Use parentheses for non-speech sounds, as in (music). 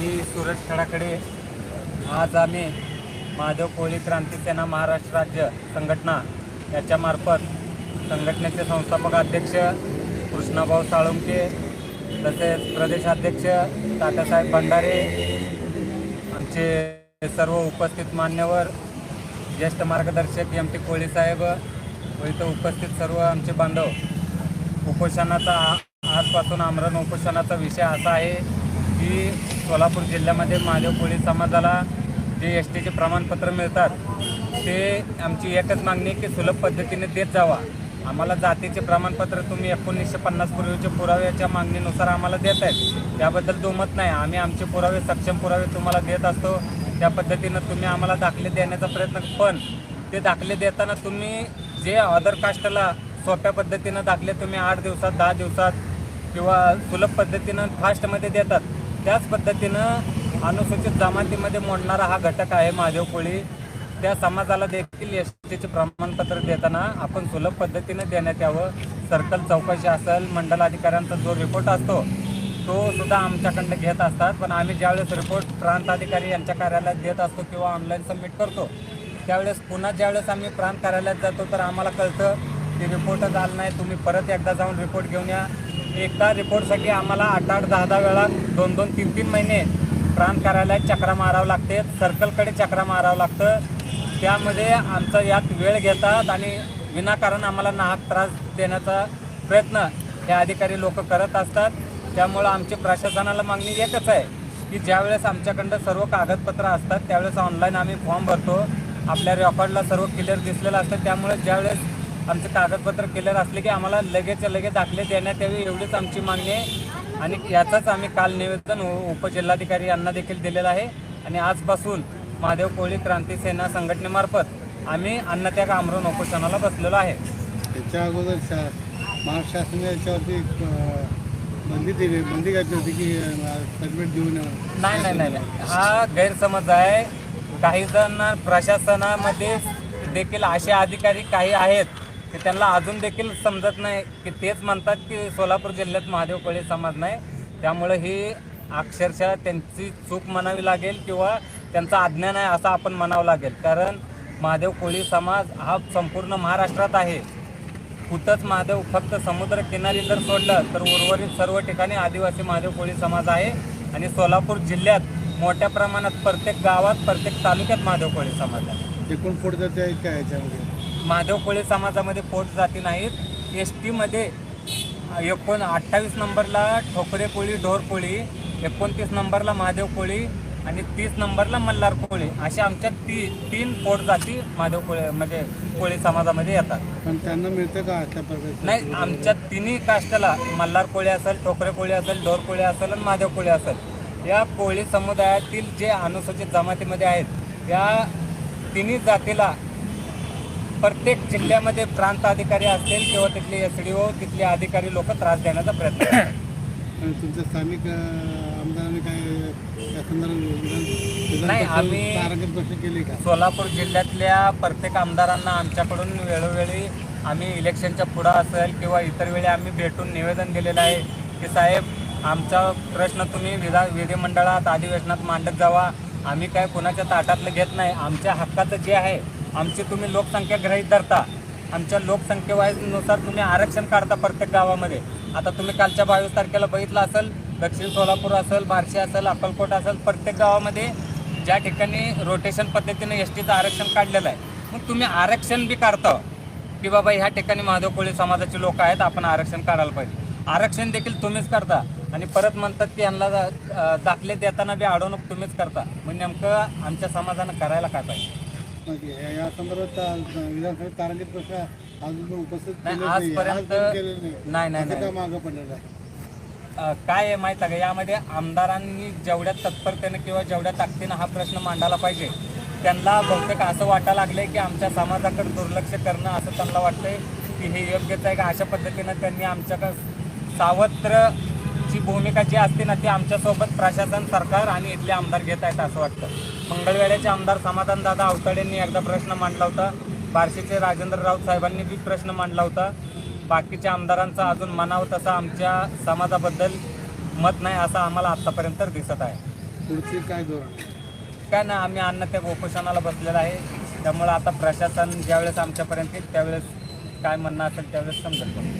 मी सूरज खडाकडे आज आम्ही माधव कोळी क्रांती सेना महाराष्ट्र राज्य संघटना याच्यामार्फत संघटनेचे संस्थापक अध्यक्ष कृष्णाभाऊ साळुंके तसेच प्रदेशाध्यक्ष तात्यासाहेब भंडारे आमचे सर्व उपस्थित मान्यवर ज्येष्ठ मार्गदर्शक एम टी कोळी साहेब व इथं उपस्थित सर्व आमचे बांधव. उपोषणाचा आ- आजपासून आमरण उपोषणाचा विषय असा आहे की सोलापूर जिल्ह्यामध्ये महादेव कोळी समाजाला जे एस टीचे प्रमाणपत्र मिळतात ते आमची एकच मागणी की सुलभ पद्धतीने देत जावा. आम्हाला जातीचे प्रमाणपत्र तुम्ही एकोणीसशे पन्नास पूर्वीचे पुराव्याच्या मागणीनुसार आम्हाला देत आहेत. त्याबद्दल दुमत नाही. आम्ही आमचे पुरावे सक्षम पुरावे तुम्हाला देत असतो. त्या पद्धतीनं तुम्ही आम्हाला दाखले देण्याचा प्रयत्न पण ते दाखले देताना तुम्ही जे अदर कास्टला सोप्या पद्धतीनं दाखले तुम्ही आठ दिवसात दहा दिवसात किंवा सुलभ पद्धतीनं फास्टमध्ये देतात. त्याच पद्धतीनं अनुसूचित जमातीमध्ये मोडणारा हा घटक आहे महादेव कोळी त्या समाजाला देखील एस टीचे प्रमाणपत्र देताना आपण सुलभ पद्धतीने देण्यात यावं. सर्कल चौकशी असेल मंडल अधिकाऱ्यांचा जो रिपोर्ट असतो तो सुद्धा आमच्याकडनं घेत असतात. पण आम्ही ज्यावेळेस रिपोर्ट प्रांत अधिकारी यांच्या कार्यालयात देत असतो किंवा ऑनलाईन सबमिट करतो त्यावेळेस पुन्हा ज्यावेळेस आम्ही प्रांत कार्यालयात जातो तर आम्हाला कळतं की रिपोर्टच आलं नाही तुम्ही परत एकदा जाऊन रिपोर्ट घेऊन या. एकदा रिपोर्टसाठी आम्हाला आठ आठ दहा दहा वेळा दोन दोन तीन तीन महिने प्राण कार्यालयात चक्रा मारावं लागते सर्कलकडे चक्रा मारावं लागतं. त्यामध्ये आमचा यात वेळ घेतात आणि विनाकारण आम्हाला नाहक त्रास देण्याचा प्रयत्न हे अधिकारी लोक करत असतात. त्यामुळं आमची प्रशासनाला मागणी एकच आहे की ज्यावेळेस आमच्याकडं सर्व कागदपत्र असतात त्यावेळेस ऑनलाईन आम्ही फॉर्म भरतो. आपल्या रेकॉर्डला सर्व क्लिअर दिसलेलं असतं. त्यामुळे ज्यावेळेस आमचे कागदपत्र क्लिअर असले की आम्हाला लगेचच्या लगेच दाखले देण्यात यावे एवढीच आमची मागणी आहे. आणि याचंच आम्ही काल निवेदन उपजिल्हाधिकारी यांना देखील दिलेलं आहे. आणि आजपासून महादेव कोळी क्रांती सेना संघटनेमार्फत आम्ही अन्नत्याग आमरण उपोषणाला बसलेलो आहे. त्याच्या अगोदर महाराष्ट्र शासनाने याच्यावरती बंदी दिली बंदी घातली होती की परमिट देऊ नये नाही नाही नाही नाही. हा गैरसमज आहे. काही जण प्रशासनामध्ये देखील असे अधिकारी काही आहेत की त्यांना अजून देखील समजत नाही की तेच म्हणतात की सोलापूर जिल्ह्यात महादेव कोळी समाज नाही. त्यामुळे ही अक्षरशः त्यांची चूक म्हणावी लागेल किंवा त्यांचं अज्ञान आहे असं आपण म्हणावं लागेल. कारण महादेव कोळी समाज हा संपूर्ण महाराष्ट्रात आहे. कुठंच महादेव फक्त समुद्र किनारी जर सोडलं तर उर्वरित सर्व ठिकाणी आदिवासी महादेव कोळी समाज आहे. आणि सोलापूर जिल्ह्यात मोठ्या प्रमाणात प्रत्येक गावात प्रत्येक तालुक्यात महादेव कोळी समाज आहे. एकूण पुढचं जाते आहेत याच्यामध्ये महादेव कोळी समाजामध्ये पोट जाती नाहीत. एस टीमध्ये एकोण अठ्ठावीस नंबरला ठोकरे कोळी ढोर कोळी एकोणतीस नंबरला महादेव कोळी आणि तीस नंबरला मल्हार कोळी. अशा आमच्या ती तीन पोट जाती महादेव कोळी म्हणजे कोळी समाजामध्ये येतात. पण त्यांना मिळतं का अशा प्रकारचं? नाही आमच्या तिन्ही कास्टला मल्हार कोळी असेल ठोकरे कोळी असेल ढोर कोळी असेल आणि महादेव कोळी असेल. या कोळी समुदायातील जे अनुसूचित जमातीमध्ये आहेत या तिन्ही जातीला प्रत्येक जिल्ह्यामध्ये प्रांत अधिकारी असतील किंवा तिथले एस डी ओ तिथले अधिकारी लोक त्रास देण्याचा प्रयत्न करतात. (coughs) तुमच्या स्थानिक अं, आमदारांनी काय या संदर्भात विधान- विधान नाही, परिषद आम्ही- तारांकित गोष्ट केली का? सोलापूर जिल्ह्यातल्या प्रत्येक आमदारांना आमच्याकडून वेळोवेळी आम्ही इलेक्शनच्या पुढं असेल किंवा इतर वेळी आम्ही भेटून निवेदन दिलेलं आहे की साहेब आमचा प्रश्न तुम्ही विधा विधिमंडळात अधिवेशनात मांडत जावा. आम्ही काय कुणाच्या ताटातलं घेत नाही. आमच्या हक्काचं जे आहे आमची तुम्ही लोकसंख्या गृहीत धरता. आमच्या लोकसंख्येनुसार तुम्ही आरक्षण काढता प्रत्येक गावामध्ये. आता तुम्ही कालच्या बावीस तारखेला बघितलं असेल दक्षिण सोलापूर असेल बार्शी असेल अक्कलकोट असेल प्रत्येक गावामध्ये ज्या ठिकाणी रोटेशन पद्धतीने एस टीचं आरक्षण काढलेलं आहे मग तुम्ही आरक्षण बी काढता. की बाबा ह्या ठिकाणी महादेव कोळी समाजाचे लोक आहेत आपण आरक्षण काढायला पाहिजे. आरक्षण देखील तुम्हीच करता. आणि परत म्हणतात की यांना दाखले देताना बी अडवणूक तुम्हीच करता. मग नेमकं आमच्या समाजानं करायला काय पाहिजे? मग या- या संदर्भात अं, विधानसभेत तारांकित प्रश्न अजून उपस्थित नाही. आजपर्यंत- आज पण केलेलं नाही. नाही नाही असं नाही. का मागं पडलेलं आहे. अ, काय आहे माहीत आहे का? यामध्ये आमदारांनी जेवढ्या तत्परतेनं किंवा जेवढ्या ताकदीनं हा प्रश्न मांडायला पाहिजे त्यांना बहुतेक असं वाटायला लागलंय की आमच्या समाजाकडे दुर्लक्ष करणं असं त्यांना वाटतंय की हे योग्यच आहे का? अशा पद्धतीनं त्यांनी आमच्याकडं सावत्रची भूमिका जी असते ना ती आमच्यासोबत प्रशासन सरकार आणि इथले आमदार घेत आहेत असं वाटतं. मंगळवेळ्याचे आमदार समाधान दादा अवताडेंनी एकदा प्रश्न मांडला होता. बार्शीचे राजेंद्र राऊत साहेबांनी बी प्रश्न मांडला होता. बाकीच्या आमदारांचा अजून म्हणावं तसं आमच्या समाजाबद्दल मत नाही असं आम्हाला आत्तापर्यंत दिसत आहे. पुढचे काय धोरण? काय नाही आम्ही अन्न त्या उपोषणाला बसलेलं आहे. त्यामुळं आता प्रशासन ज्यावेळेस आमच्यापर्यंत येईल त्यावेळेस काय म्हणणं असेल त्यावेळेस समजेल.